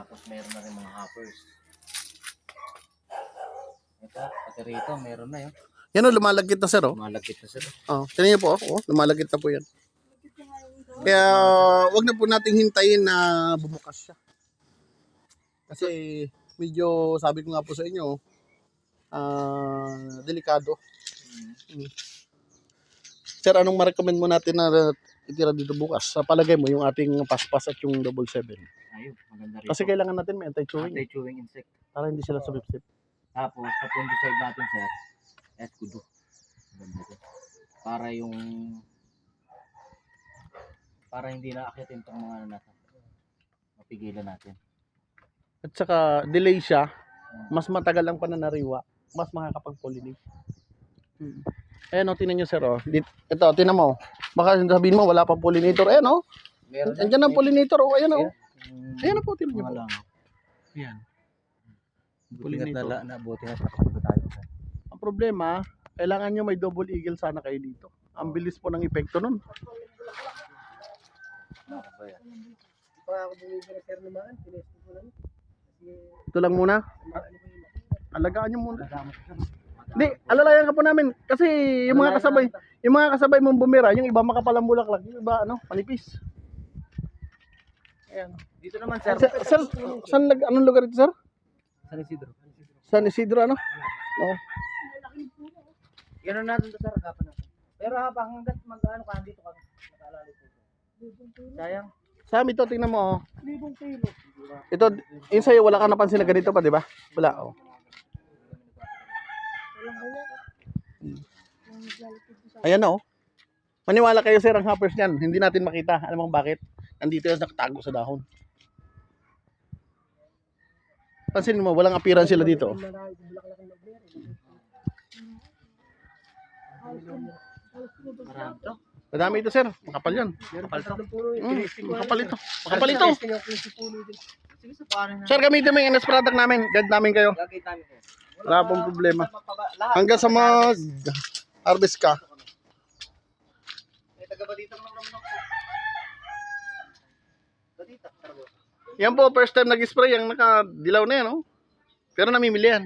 Tapos meron na rin mga hoppers. Ito, pati rito, meron na yun. Yan o, lumalagkit na sir oh. Malagkit na sila. Oh, tingnan niyo po, oh, lumalagkit na po yan. Kaya, wag na po nating hintayin na bumukas siya. Kasi, medyo, sabi ko nga po sa inyo, ah, delikado. Mm. Sir, anong ma-recommend mo natin na itira dito bukas? Sa palagay mo, yung ating paspas at yung double seven. Ayun, maganda rito. Kasi kailangan natin may anti-chewing Anti-chewing insect. para hindi sila sumipsip. Tapos, sa fungicide natin, sir, escudo. Maganda rin. Para yung para hindi na akitin tong mga ano natin. Mapigilan natin. At saka, delay siya, mas matagal ang pananariwa, mas makakapag-pollinate. Hmm. Ayan o, tingnan nyo sir o. Dit, ito, tingnan mo. Baka sabihin mo, wala pang pollinator. Ayan o. Na. Andiyan ang pollinator o. Ayan o. Ayan o po, tingnan nyo po. Ayan. Pollinator. na, buti na tayo. Ang problema, kailangan nyo may double eagle sana kayo dito. Ang bilis po ng epekto nun. Ito lang muna. Alagaan nyo muna. Hindi, alalayan ka po namin. Kasi yung mga kasabay, yung mga kasabay mong bumira, yung iba makapalang bulaklak, yung iba ano, manipis. Ayan. Dito naman, Sir, sir. sir, saan nag, anong lugar ito, sir? San Isidro. San Isidro, ano? Oo. Ganun natin to sir, kapan natin. Pero habang hanggat mag-ano ka, dito kami. Nakaalala ko. Sayang. Sam, ito, tingnan mo, oh. Ito, yun sa'yo, wala ka napansin na ganito pa, di ba? Wala, oh. Ayan na, oh. Maniwala kayo, sir, ang hoppers niyan. Hindi natin makita. Alam mo bakit? Nandito yan nakatago sa dahon. Pansinin mo, walang appearance sila dito. Madami ito, sir. Makapal yan. Kapal to. Mm, makapal ito. Makapal ito. Sige, sa paano na. Sir, gamitin mo yung NS product namin. Guide namin kayo. Gagawin namin ko. Wala pong problema. Hanggang sa mag harvest ka. May taga ba dito lang naman ako. Badita. Yan po, first time nag-spray, yung nakadilaw na yan, oh. Pero namimili yan.